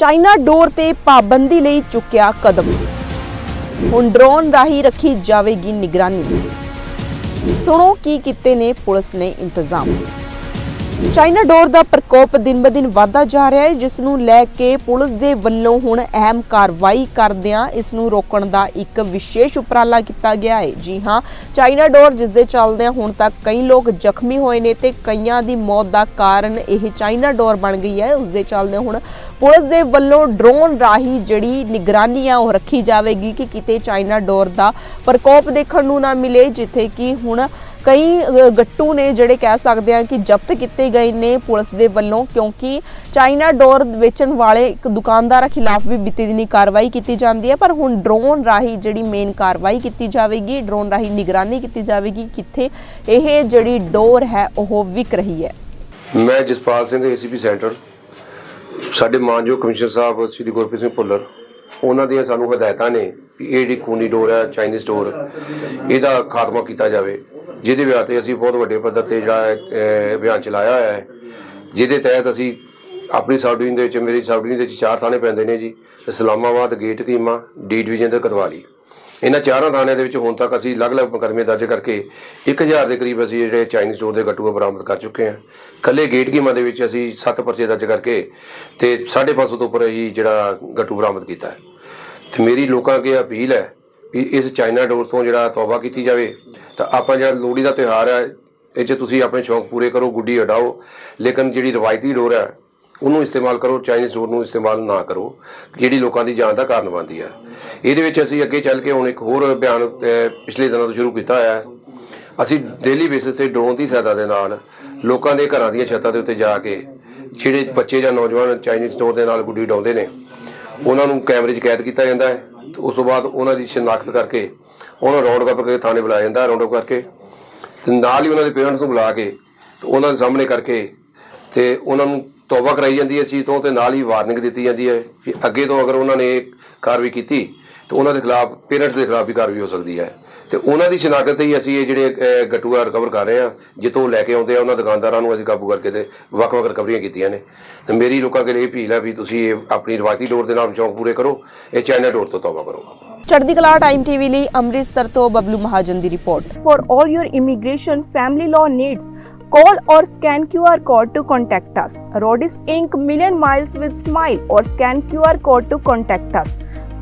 China ਡੋਰ ਤੇ ਪਾਬੰਦੀ ਲਈ ਚੁੱਕਿਆ ਕਦਮ। ਹੁਣ ਡਰੋਨ ਰਾਹੀਂ ਰੱਖੀ ਜਾਵੇਗੀ ਨਿਗਰਾਨੀ। ਸੁਣੋ ਕੀ ਕੀਤੇ ਨੇ ਪੁਲਿਸ ਨੇ ਇੰਤਜ਼ਾਮ। ਚਾਈਨਾ ਡੋਰ ਦਾ ਪ੍ਰਕੋਪ ਦਿਨ-ਬਦਿਨ ਵਧਦਾ ਜਾ ਰਿਹਾ ਹੈ, ਜਿਸ ਨੂੰ ਲੈ ਕੇ ਪੁਲਿਸ ਦੇ ਵੱਲੋਂ ਹੁਣ ਅਹਿਮ ਕਾਰਵਾਈ ਕਰਦਿਆਂ ਇਸ ਨੂੰ ਰੋਕਣ ਦਾ ਇੱਕ ਵਿਸ਼ੇਸ਼ ਉਪਰਾਲਾ ਕੀਤਾ ਗਿਆ ਹੈ। ਜੀ ਹਾਂ, ਚਾਈਨਾ ਡੋਰ ਜਿਸ ਦੇ ਚੱਲਦਿਆਂ ਹੁਣ ਤੱਕ ਕਈ ਲੋਕ ਜ਼ਖਮੀ ਹੋਏ ਨੇ ਤੇ ਕਈਆਂ ਦੀ ਮੌਤ ਦਾ ਕਾਰਨ ਇਹ ਚਾਈਨਾ ਡੋਰ ਬਣ ਗਈ ਹੈ। ਉਸ ਦੇ ਚੱਲਦਿਆਂ ਹੁਣ ਪੁਲਿਸ ਦੇ ਵੱਲੋਂ ਡਰੋਨ ਰਾਹੀਂ ਜਿਹੜੀ ਨਿਗਰਾਨੀ ਆ, ਉਹ ਰੱਖੀ ਜਾਵੇਗੀ ਕਿ ਕਿਤੇ ਚਾਈਨਾ ਡੋਰ ਦਾ ਪ੍ਰਕੋਪ ਦੇਖਣ ਨੂੰ ਨਾ ਮਿਲੇ, ਜਿੱਥੇ ਕਿ ਹੁਣ ਕਈ ਗੱਟੂ ਨੇ ਜਿਹੜੇ ਕਹਿ ਸਕਦੇ ਆ ਕਿ ਜ਼ਬਤ ਕੀਤੇ ਗਏ ਨੇ ਪੁਲਿਸ ਦੇ ਵੱਲੋਂ, ਕਿਉਂਕਿ ਚਾਈਨਾ ਡੋਰ ਵੇਚਣ ਵਾਲੇ ਇੱਕ ਦੁਕਾਨਦਾਰਾਂ ਖਿਲਾਫ ਵੀ ਬੀਤੀ ਦਿਨੀ ਕਾਰਵਾਈ ਕੀਤੀ ਜਾਂਦੀ ਹੈ, ਪਰ ਹੁਣ ਡਰੋਨ ਰਾਹੀਂ ਜਿਹੜੀ ਮੇਨ ਕਾਰਵਾਈ ਕੀਤੀ ਜਾਵੇਗੀ, ਡਰੋਨ ਰਾਹੀਂ ਨਿਗਰਾਨੀ ਕੀਤੀ ਜਾਵੇਗੀ, ਕਿੱਥੇ ਇਹ ਜਿਹੜੀ ਡੋਰ ਹੈ, ਉਹ ਵਿਕ ਰਹੀ ਹੈ। ਮੈਂ ਜਸਪਾਲ ਸਿੰਘ ਏਸੀਪੀ ਸੈਂਟਰ। ਸਾਡੇ ਮਾਨਯੋਗ ਕਮਿਸ਼ਨਰ ਸਾਹਿਬ, ਸ੍ਰੀ ਗੁਰਪ੍ਰੀਤ ਸਿੰਘ ਭੁੱਲਰ, ਉਹਨਾਂ ਦੀਆਂ ਸਾਨੂੰ ਹਦਾਇਤਾਂ ਨੇ ਕਿ ਇਹ ਜਿਹੜੀ ਖੂਨੀ ਡੋਰ ਹੈ, ਚਾਈਨੀਜ਼ ਡੋਰ, ਇਹਦਾ ਖਾਤਮਾ ਕੀਤਾ ਜਾਵੇ। ਜਿਹਦੇ ਵਿਆਹ ਤੇ ਅਸੀਂ ਬਹੁਤ ਵੱਡੇ ਪੱਧਰ ਤੇ ਜਿਹੜਾ ਅਭਿਆਨ ਚਲਾਇਆ ਹੋਇਆ ਹੈ। ਜਿਹਦੇ ਤਹਿਤ ਅਸੀਂ ਆਪਣੀ ਸਬ ਡਿਵੀਜ਼ਨ ਦੇ ਵਿੱਚ, ਮੇਰੀ ਸਬ ਡਿਵੀਜ਼ਨ ਦੇ ਵਿੱਚ ਚਾਰ ਥਾਣੇ ਪੈਂਦੇ ਨੇ ਜੀ। ਇਸਲਾਮਾਬਾਦ, ਗੇਟ ਕੀਮਾ ਡੀ ਡਿਵੀਜ਼ਨ ਤੇ ਕਤਵਾਲੀ। ਇਹਨਾਂ ਚਾਰਾਂ ਥਾਣਿਆਂ ਦੇ ਵਿੱਚ ਹੁਣ ਤੱਕ ਅਸੀਂ ਅਲੱਗ-ਅਲੱਗ ਮੁਕੱਦਮੇ ਦਰਜ ਕਰਕੇ 1000 ਦੇ ਕਰੀਬ ਅਸੀਂ ਜਿਹੜੇ ਚਾਈਨੀਜ਼ ਡੋਰ ਦੇ ਗੱਟੂ ਬਰਾਮਦ ਕਰ ਚੁੱਕੇ ਹਾਂ। ਕੱਲੇ ਗੇਟ ਕੀਮਾ ਦੇ ਵਿੱਚ ਅਸੀਂ 7 ਪਰਚੇ ਦਰਜ ਕਰਕੇ ਤੇ 550 ਤੋਂ ਉੱਪਰ ਹੀ ਜਿਹੜਾ ਗੱਟੂ ਬਰਾਮਦ ਕੀਤਾ ਹੈ। ਤੇ ਮੇਰੀ ਲੋਕਾਂ ਅੱਗੇ ਅਪੀਲ ਹੈ ਵੀ ਇਸ ਚਾਈਨਾ ਡੋਰ ਤੋਂ ਜਿਹੜਾ ਤੌਬਾ ਕੀਤੀ ਜਾਵੇ। ਤਾਂ ਆਪਾਂ ਜਿਹੜਾ ਲੋਹੜੀ ਦਾ ਤਿਉਹਾਰ ਹੈ ਇਹ 'ਚ ਤੁਸੀਂ ਆਪਣੇ ਸ਼ੌਂਕ ਪੂਰੇ ਕਰੋ, ਗੁੱਡੀ ਉਡਾਓ ਲੇਕਿਨ ਜਿਹੜੀ ਰਵਾਇਤੀ ਡੋਰ ਹੈ ਉਹਨੂੰ ਇਸਤੇਮਾਲ ਕਰੋ ਚਾਈਨੀਜ਼ ਡੋਰ ਨੂੰ ਇਸਤੇਮਾਲ ਨਾ ਕਰੋ, ਜਿਹੜੀ ਲੋਕਾਂ ਦੀ ਜਾਨ ਦਾ ਕਾਰਨ ਬਣਦੀ ਹੈ ਇਹਦੇ ਵਿੱਚ ਅਸੀਂ ਅੱਗੇ ਚੱਲ ਕੇ ਹੁਣ ਇੱਕ ਹੋਰ ਅਭਿਆਨ ਪਿਛਲੇ ਦਿਨਾਂ ਤੋਂ ਸ਼ੁਰੂ ਕੀਤਾ ਹੋਇਆ। ਹੈ ਅਸੀਂ ਡੇਲੀ ਬੇਸਿਸ ਤੇ ਡਰੋਨ ਦੀ ਸਹਾਇਤਾ ਦੇ ਨਾਲ ਲੋਕਾਂ ਦੇ ਘਰਾਂ ਦੀਆਂ ਛੱਤਾਂ ਦੇ ਉੱਤੇ ਜਾ ਕੇ ਜਿਹੜੇ ਬੱਚੇ ਜਾਂ ਨੌਜਵਾਨ ਚਾਈਨੀਜ਼ ਸਟੋਰ ਦੇ ਨਾਲ ਗੁੱਡੀ ਉਡਾਉਂਦੇ ਨੇ, ਉਹਨਾਂ ਨੂੰ ਕੈਮਰੇ 'ਚ ਕੈਦ ਕੀਤਾ ਜਾਂਦਾ ਹੈ। ਉਸ ਤੋਂ ਬਾਅਦ ਉਹਨਾਂ ਦੀ ਸ਼ਨਾਖਤ ਕਰਕੇ ਉਹਨਾਂ ਰੌਂਡ ਅਪ ਕਰਕੇ ਥਾਣੇ ਬੁਲਾਇਆ ਜਾਂਦਾ, ਰੌਂਡ ਅਪ ਕਰਕੇ। ਤੇ ਨਾਲ ਹੀ ਉਹਨਾਂ ਦੇ ਪੇਰੈਂਟਸ ਨੂੰ ਬੁਲਾ ਕੇ ਤੇ ਉਹਨਾਂ ਦੇ ਸਾਹਮਣੇ ਕਰਕੇ ਤੇ ਉਹਨਾਂ ਨੂੰ ਤੌਬਾ ਕਰਾਈ ਜਾਂਦੀ ਹੈ ਇਸ ਚੀਜ਼ ਤੋਂ ਤੇ ਨਾਲ ਹੀ ਵਾਰਨਿੰਗ ਦਿੱਤੀ ਜਾਂਦੀ ਹੈ ਕਿ ਅੱਗੇ ਤੋਂ ਅਗਰ ਉਹਨਾਂ ਨੇ ਕਾਰਵਾਈ ਕੀਤੀ ਤੇ ਉਹਨਾਂ ਦੇ ਖਿਲਾਫ ਪੇਰੈਂਟਸ ਦੇ ਖਿਲਾਫ ਵੀ ਕਾਰਵਾਈ ਹੋ ਸਕਦੀ ਹੈ ਤੇ ਉਹਨਾਂ ਦੀ ਸ਼ਨਾਖਤ ਤੇ ਹੀ ਅਸੀਂ ਇਹ ਜਿਹੜੇ ਗੱਟੂਆ ਰਿਕਵਰ ਕਰ ਰਹੇ ਹਾਂ ਜਿੱਥੋਂ ਲੈ ਕੇ ਆਉਂਦੇ ਆ ਉਹਨਾਂ ਦੁਕਾਨਦਾਰਾਂ ਨੂੰ ਅਸੀਂ ਕਾਬੂ ਕਰਕੇ ਤੇ ਵੱਖ-ਵੱਖ ਰਿਕਵਰੀਆਂ ਕੀਤੀਆਂ ਨੇ ਤੇ ਮੇਰੀ ਲੋਕਾਂ ਕੇ ਲਈ ਅਪੀਲ ਹੈ ਵੀ ਤੁਸੀਂ ਇਹ ਆਪਣੀ ਰਵਾਇਤੀ ਡੋਰ ਦੇ ਨਾਲ ਸ਼ੌਂਕ ਪੂਰੇ ਕਰੋ ਇਹ ਚਾਈਨਾ ਡੋਰ ਤੋਂ ਤੌਬਾ ਕਰੋ ਚੜ੍ਹਦੀ ਕਲਾ ਟਾਈਮ ਟੀਵੀ ਲਈ ਅੰਮ੍ਰਿਤਸਰ ਤੋਂ ਬਬਲੂ ਮਹਾਜਨ ਦੀ report For all your immigration family law needs, call or scan QR code to contact us. Rodis Inc. Million Miles with Smile or scan QR code to contact us.